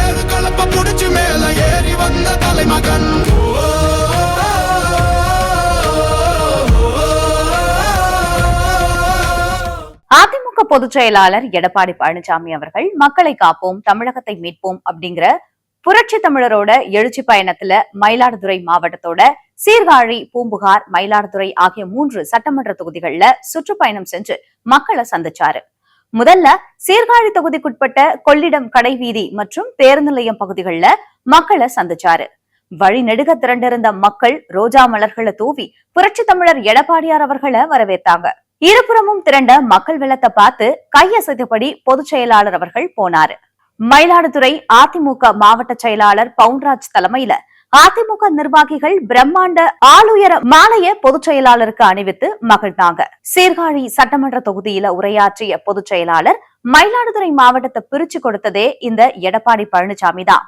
ஏறு கலப்ப புடிச்சு மேல ஏறி வந்த தலைமகன். அதிமுக பொதுச் செயலாளர் எடப்பாடி பழனிசாமி அவர்கள் மக்களை காப்போம் தமிழகத்தை மீட்போம் அப்படிங்கிற புரட்சி தமிழரோட எழுச்சி பயணத்துல மயிலாடுதுறை மாவட்டத்தோட சீர்காழி பூம்புகார் மயிலாடுதுறை ஆகிய மூன்று சட்டமன்ற தொகுதிகள்ல சுற்றுப்பயணம் செஞ்சு மக்களை சந்திச்சாரு. முதல்ல சீர்காழி தொகுதிக்குட்பட்ட கொள்ளிடம் கடைவீதி மற்றும் பேருந்து நிலையம் பகுதிகளில் மக்களை சந்திச்சாரு. வழி நெடுக திரண்டிருந்த மக்கள் ரோஜா மலர்களை தூவி புரட்சி தமிழர் எடப்பாடியார் அவர்களை வரவேத்தாங்க இருபுறமும் திரண்ட மக்கள் வெள்ளத்தை பார்த்து கையசைத்தபடி பொதுச் செயலாளர் அவர்கள் போனாரு. மயிலாடுதுறை அதிமுக மாவட்ட செயலாளர் பவுன்ராஜ் தலைமையில அதிமுக நிர்வாகிகள் பிரம்மாண்ட ஆளுயர மாலைய பொதுச் செயலாளருக்கு அணிவித்து மகிழ்ந்தாங்க சீர்காழி சட்டமன்ற தொகுதியில உரையாற்றிய பொதுச் செயலாளர் மயிலாடுதுறை மாவட்டத்தை பிரிச்சு கொடுத்ததே இந்த எடப்பாடி பழனிசாமி தான்.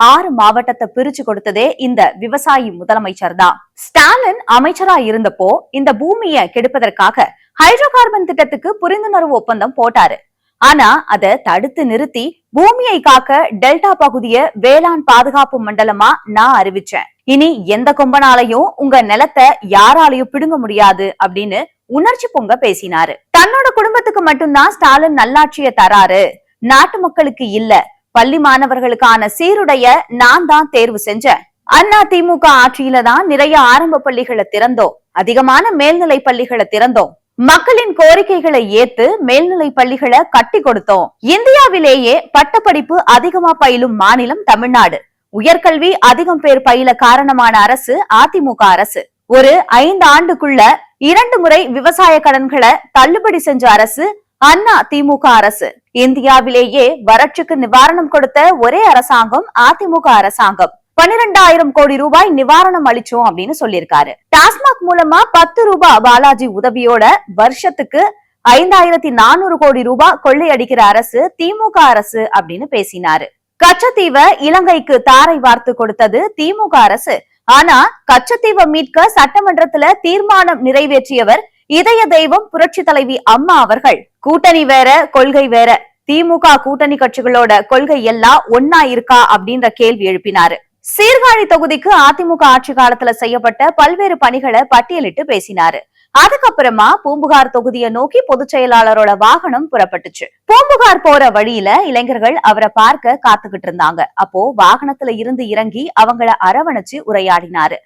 ஆறு மாவட்டத்தை பிரிச்சு கொடுத்ததே இந்த விவசாயி முதலமைச்சர் தான். ஸ்டாலின் அமைச்சரா இருந்தப்போ இந்த பூமியை கெடுப்பதற்காக ஹைட்ரோ கார்பன் திட்டத்துக்கு புரிந்துணர்வு ஒப்பந்தம் போட்டாரு. ஆனா அதை தடுத்து நிறுத்தி பூமியை காக்க டெல்டா பகுதிய வேளாண் பாதுகாப்பு மண்டலமா நான் அறிவிச்சேன். இனி எந்த கொம்பனாலையும் உங்க நிலத்தை யாராலையும் பிடுங்க முடியாது அப்படின்னு உணர்ச்சி பொங்க பேசினாரு. தன்னோட குடும்பத்துக்கு மட்டும்தான் ஸ்டாலின் நல்லாட்சிய தராரு. நாட்டு மக்களுக்கு இல்ல. பள்ளி மாணவர்களுக்கான சீருடைய நான் தான் தேர்வு செஞ்சேன். அண்ணா திமுக ஆட்சியில தான் நிறைய ஆரம்ப பள்ளிகளை திறந்தோம். அதிகமான மேல்நிலை பள்ளிகளை திறந்தோம். மக்களின் கோரிக்கைகளை ஏத்து மேல்நிலை பள்ளிகளை கட்டி கொடுத்தோம். இந்தியாவிலேயே பட்டப்படிப்பு அதிகமா பயிலும் மாநிலம் தமிழ்நாடு. உயர்கல்வி அதிகம் பேர் பயில காரணமான அரசு அதிமுக அரசு. ஒரு ஐந்து ஆண்டுக்குள்ள இரண்டு முறை விவசாய கடன்களை தள்ளுபடி செஞ்ச அரசு அண்ணா திமுக அரசு. இந்தியாவிலேயே வறட்சிக்கு நிவாரணம் கொடுத்த ஒரே அரசாங்கம் அதிமுக அரசாங்கம். பன்னிரெண்டாயிரம் கோடி ரூபாய் நிவாரணம் அளிச்சோம் அப்படின்னு சொல்லியிருக்காரு. டாஸ்மாக் மூலமா பத்து ரூபாய் பாலாஜி உதவியோட வருஷத்துக்கு ஐந்தாயிரத்தி நானூறு கோடி ரூபாய் கொள்ளையடிக்கிற அரசு திமுக அரசு அப்படின்னு பேசினாரு. கச்சத்தீவை இலங்கைக்கு தாரை வார்த்து கொடுத்தது திமுக அரசு. ஆனா கச்சத்தீவை மீட்க சட்டமன்றத்துல தீர்மானம் நிறைவேற்றியவர் இதய தெய்வம் புரட்சி தலைவி அம்மா அவர்கள். கூட்டணி வேற கொள்கை வேற. திமுக கூட்டணி கட்சிகளோட கொள்கை எல்லாம் ஒன்னா இருக்கா அப்படின்ற கேள்வி எழுப்பினாரு. சீர்காழி தொகுதிக்கு அதிமுக ஆட்சி காலத்துல செய்யப்பட்ட பல்வேறு பணிகளை பட்டியலிட்டு பேசினாரு. அதுக்கப்புறமா பூம்புகார் தொகுதியை நோக்கி பொதுச் செயலாளரோட வாகனம் புறப்பட்டுச்சு. பூம்புகார் போற வழியில இளைஞர்கள் அவரை பார்க்க காத்துக்கிட்டு இருந்தாங்க. அப்போ வாகனத்துல இருந்து இறங்கி அவங்கள அரவணைச்சு உரையாடினாரு.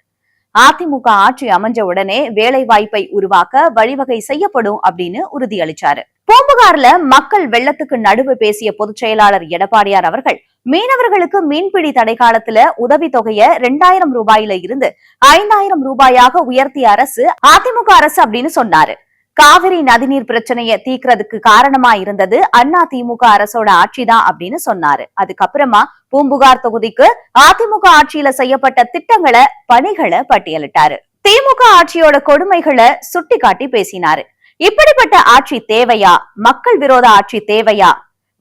அதிமுக ஆட்சி அமைஞ்ச உடனே வேலை வாய்ப்பை உருவாக்க வழிவகை செய்யப்படும் அப்படின்னு உறுதியளிச்சாரு. பூம்புகார்ல மக்கள் வெள்ளத்துக்கு நடுவு பேசிய பொதுச் செயலாளர் எடப்பாடியார் அவர்கள் மீனவர்களுக்கு மீன்பிடி தடை காலத்துல உதவி தொகையை ரெண்டாயிரம் ரூபாயில இருந்து ஐந்தாயிரம் ரூபாயாக உயர்த்திய அரசு அதிமுக அரசு அப்படின்னு சொன்னாரு. காவிரி நதிநீர் பிரச்சனைய தீக்கிறதுக்கு காரணமா இருந்தது அண்ணா திமுக அரசோட ஆட்சிதான் அப்படின்னு சொன்னாரு. அதுக்கப்புறமா பூம்புகார் தொகுதிக்கு அதிமுக ஆட்சியில செய்யப்பட்ட திட்டங்களை பணிகளை பட்டியலிட்டாரு. திமுக ஆட்சியோட கொடுமைகளை சுட்டி காட்டி பேசினாரு. இப்படிப்பட்ட ஆட்சி தேவையா? மக்கள் விரோத ஆட்சி தேவையா?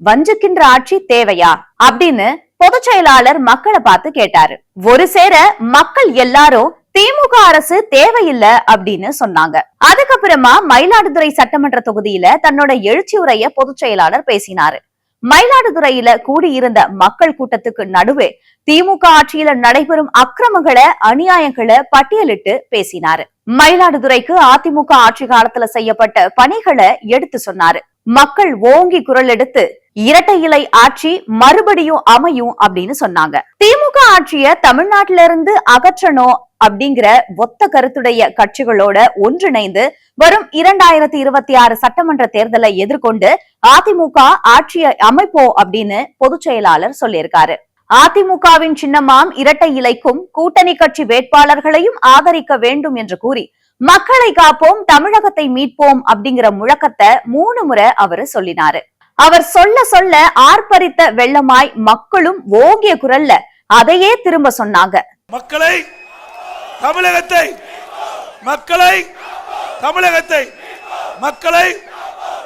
வஞ்சிக்கின்ற ஆட்சி தேவையா? அப்படின்னு பொதுச் செயலாளர் மக்களை பார்த்து கேட்டாரு. ஒரு சேர மக்கள் எல்லாரும் திமுக அரசு தேவையில்லை அப்படின்னு சொன்னாங்க. அதுக்கப்புறமா மயிலாடுதுறை சட்டமன்ற தொகுதியில தன்னோட எழுச்சி உரைய பொதுச் செயலாளர் பேசினாரு. மயிலாடுதுறையில கூடியிருந்த மக்கள் கூட்டத்துக்கு நடுவே திமுக ஆட்சியில நடைபெறும் அக்கிரமங்களை அநியாயங்களை பட்டியலிட்டு பேசினாரு. மயிலாடுதுறைக்கு அதிமுக ஆட்சி காலத்துல செய்யப்பட்ட பணிகளை எடுத்து சொன்னாரு. மக்கள் ஓங்கி குரல் எடுத்து இரட்டை இலை ஆட்சி மறுபடியும் அமையும் அப்படின்னு சொன்னாங்க. திமுக ஆட்சிய தமிழ்நாட்டில இருந்து அகற்றணும் அப்படிங்கிற ஒத்த கருத்துடைய கட்சிகளோட ஒன்றிணைந்து வரும் இரண்டாயிரத்தி இருபத்தி ஆறு சட்டமன்ற தேர்தலை எதிர்கொண்டு அதிமுக ஆட்சியை அமைப்போம் அப்படின்னு பொதுச் செயலாளர் சொல்லியிருக்காரு. அதிமுகவின் சின்னமாம் இரட்டை இலைக்கும் கூட்டணி கட்சி வேட்பாளர்களையும் ஆதரிக்க வேண்டும் என்று கூறி மக்களை காப்போம் தமிழகத்தை மீட்போம் அப்படிங்கிற முழக்கத்தை மூணு முறை அவரு சொல்லினாரு. அவர் சொல்ல சொல்ல ஆர்ப்பரித்த வெள்ளமாய் மக்களும் ஓங்கிய குரல்ல அதையே திரும்ப சொன்னாங்க. மக்களை தமிழகத்தை மக்களை தமிழகத்தை மக்களை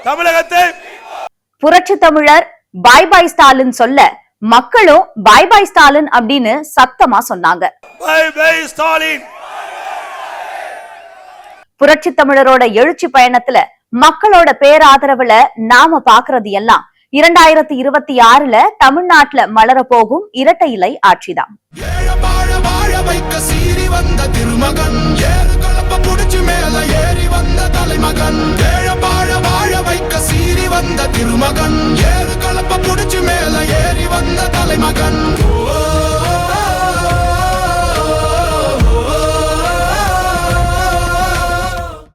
தமிழகத்தை புரட்சி தமிழர் பாய் பாய் ஸ்டாலின் சொல்ல மக்களும் பாய் பாய் ஸ்டாலின் அப்படின்னு சத்தமா சொன்னாங்க. புரட்சி தமிழரோட எழுச்சி பயணத்துல மக்களோட பேராதரவுல நாம பாக்குறது எல்லாம் இரண்டாயிரத்தி இருபத்தி ஆறுல தமிழ்நாட்டுல மலர போகும் இரட்டை இலை ஆட்சிதான். திருமகன். Gun.